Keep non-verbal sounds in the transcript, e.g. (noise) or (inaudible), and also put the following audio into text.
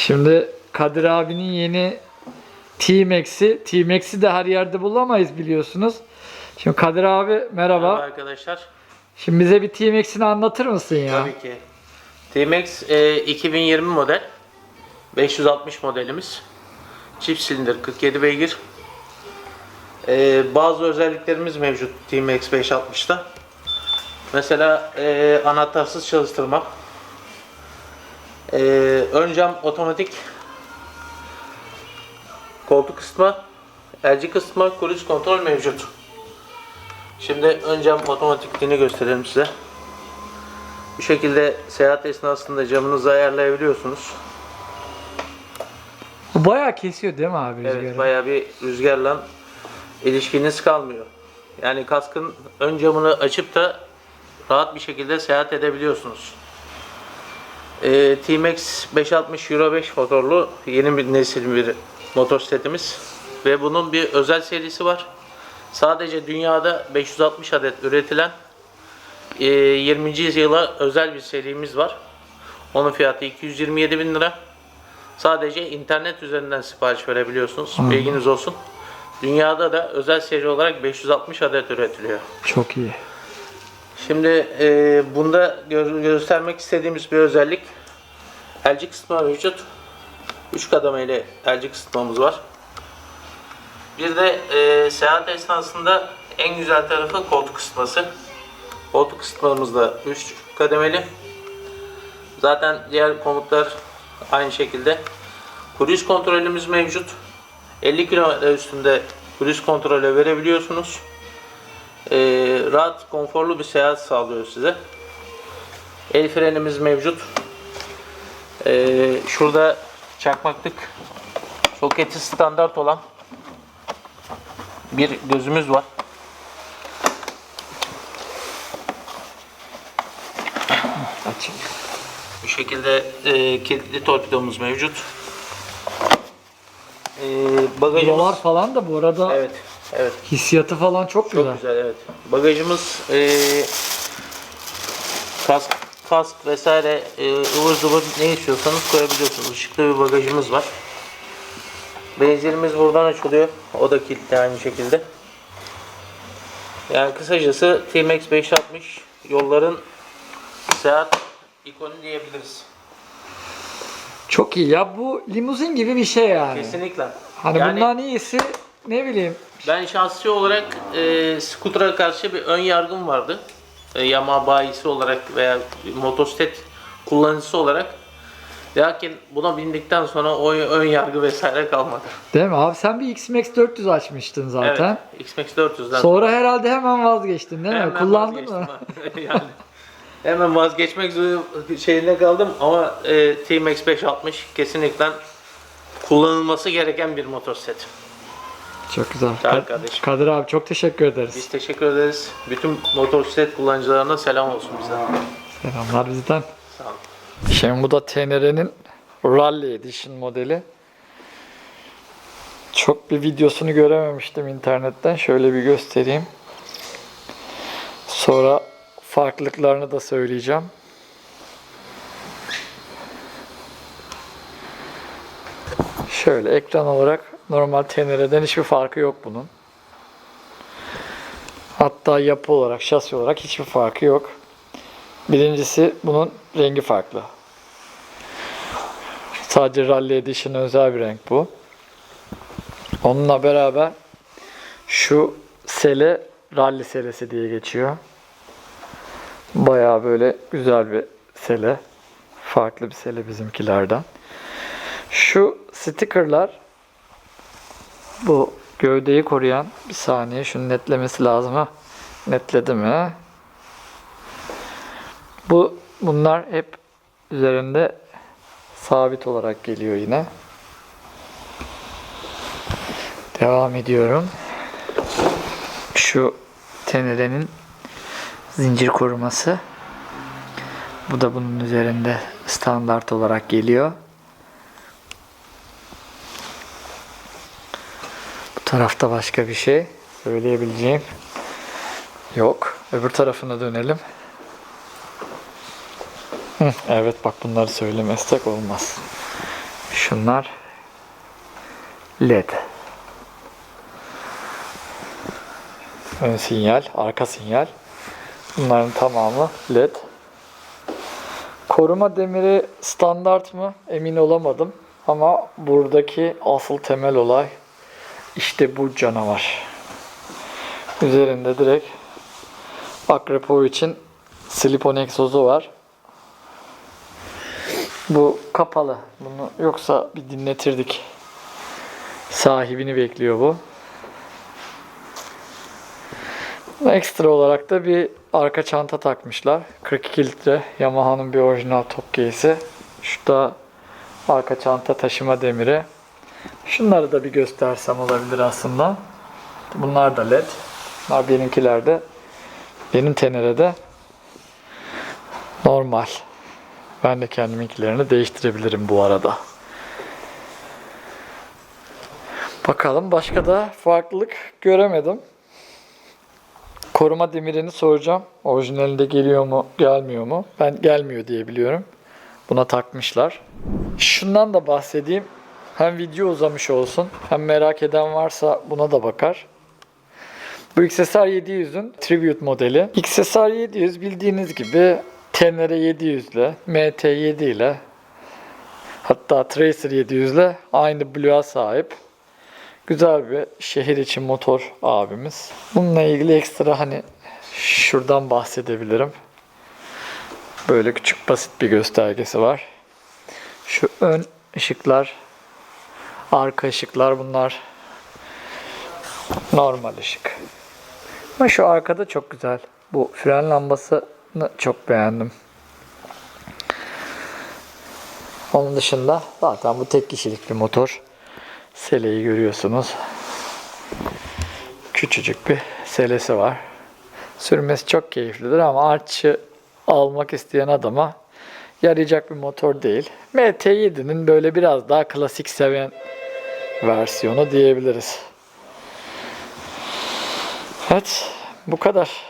Şimdi Kadir abinin yeni T-Max'i. T-Max'i de her yerde bulamayız biliyorsunuz. Şimdi Kadir abi merhaba. Merhaba arkadaşlar. Şimdi bize bir T-Max'ini anlatır mısın ya? Tabii ki. T-Max e, 2020 model. 560 modelimiz. Çift silindir 47 beygir. E, bazı özelliklerimiz mevcut T-Max 560'ta. Mesela e, anahtarsız çalıştırma. E, ön cam otomatik. Koltuk kısma, elci kısma, kulis kontrol mevcut. Şimdi ön cam otomatikliğini gösterelim size. Bu şekilde seyahat esnasında camınızı ayarlayabiliyorsunuz. Bu bayağı kesiyor değil mi abi rüzgarı? Evet, bayağı bir rüzgarla ilişkiniz kalmıyor. Yani kaskın ön camını açıp da rahat bir şekilde seyahat edebiliyorsunuz. Ee, T-Max 560 Euro 5 motorlu yeni bir nesil bir motosikletimiz ve bunun bir özel serisi var. Sadece dünyada 560 adet üretilen e, 20. yıla özel bir serimiz var. Onun fiyatı 227 bin lira. Sadece internet üzerinden sipariş verebiliyorsunuz. Bilginiz olsun. Dünyada da özel seri olarak 560 adet üretiliyor. Çok iyi. Şimdi e, bunda gö- göstermek istediğimiz bir özellik elci kısmı mevcut. 3 kademe ile elci kısıtmamız var. Bir de e, seyahat esnasında en güzel tarafı koltuk ısıtması. Koltuk ısıtmamız da 3 kademeli. Zaten diğer komutlar aynı şekilde. Cruise kontrolümüz mevcut. 50 km üstünde cruise kontrolü verebiliyorsunuz. Ee, rahat, konforlu bir seyahat sağlıyor size. El frenimiz mevcut. Ee, şurada çakmaklık soketi standart olan bir gözümüz var. Açık. Bu şekilde e, kilitli torpidomuz mevcut. E, bagajımız Dolar falan da bu arada evet, evet. hissiyatı falan çok, Çok güzel. güzel evet. Bagajımız e, kask, kask vesaire e, ıvır zıvır ne istiyorsanız koyabiliyorsunuz. Işıklı bir bagajımız var. Benzinimiz buradan açılıyor. O da kilitli aynı şekilde. Yani kısacası T-Max 560 yolların seyahat ikonu diyebiliriz. Çok iyi ya bu limuzin gibi bir şey yani. Kesinlikle. Hani Yani- bundan iyisi ne bileyim Ben şahsi olarak e, scooter'a karşı bir ön yargım vardı. E, Yamaha bayisi olarak veya motosiklet kullanıcısı olarak. Lakin buna bindikten sonra o ön yargı vesaire kalmadı. değil mi abi sen bir X-Max 400 açmıştın zaten. Evet, X-Max 400'den Sonra herhalde hemen vazgeçtin değil mi? hemen Kullandın mı? (laughs) yani hemen vazgeçmek şeyine kaldım ama e, T-Max 560 kesinlikle kullanılması gereken bir motosiklet. Çok güzel. Sağ ol Kad- kardeşim. Kadir abi çok teşekkür ederiz. Biz teşekkür ederiz. Bütün motosiklet kullanıcılarına selam olsun bizden. Selamlar bizden. Sağ olun. Şimdi bu da Tenere'nin Rally Edition modeli. Çok bir videosunu görememiştim internetten. Şöyle bir göstereyim. Sonra farklılıklarını da söyleyeceğim. Şöyle ekran olarak normal Tenere'den hiçbir farkı yok bunun. Hatta yapı olarak, şasi olarak hiçbir farkı yok. Birincisi bunun rengi farklı. Sadece Rally Edition özel bir renk bu. Onunla beraber şu sele Rally selesi diye geçiyor. Bayağı böyle güzel bir sele. Farklı bir sele bizimkilerden. Şu stickerlar bu gövdeyi koruyan bir saniye şunu netlemesi lazım ha. Netledi mi? Bu bunlar hep üzerinde sabit olarak geliyor yine. Devam ediyorum. Şu tenerenin zincir koruması. Bu da bunun üzerinde standart olarak geliyor. Tarafta başka bir şey söyleyebileceğim yok. Öbür tarafına dönelim. Evet bak bunları söylemezsek olmaz. Şunlar LED. Ön sinyal, arka sinyal. Bunların tamamı LED. Koruma demiri standart mı? Emin olamadım. Ama buradaki asıl temel olay işte bu canavar. Üzerinde direkt Akrepo için egzozu var. Bu kapalı. Bunu yoksa bir dinletirdik. Sahibini bekliyor bu. Ekstra olarak da bir arka çanta takmışlar. 42 litre Yamaha'nın bir orijinal top case'i. Şu da arka çanta taşıma demiri. Şunları da bir göstersem olabilir aslında. Bunlar da led. Bunlar benimkiler de. Benim tenerede normal. Ben de kendiminkilerini değiştirebilirim bu arada. Bakalım başka da farklılık göremedim. Koruma demirini soracağım. Orijinalinde geliyor mu, gelmiyor mu? Ben gelmiyor diye biliyorum. Buna takmışlar. Şundan da bahsedeyim. Hem video uzamış olsun, hem merak eden varsa buna da bakar. Bu XSR 700'ün Tribute modeli. XSR 700 bildiğiniz gibi Tenere 700 ile, MT7 ile hatta Tracer 700 ile aynı Blue'a sahip. Güzel bir şehir için motor abimiz. Bununla ilgili ekstra hani şuradan bahsedebilirim. Böyle küçük basit bir göstergesi var. Şu ön ışıklar, arka ışıklar bunlar normal ışık. Ama şu arkada çok güzel. Bu fren lambasını çok beğendim. Onun dışında zaten bu tek kişilik bir motor. Seleyi görüyorsunuz. Küçücük bir selesi var. Sürmesi çok keyiflidir ama artçı almak isteyen adama yarayacak bir motor değil. MT7'nin böyle biraz daha klasik seven versiyonu diyebiliriz. Evet, bu kadar.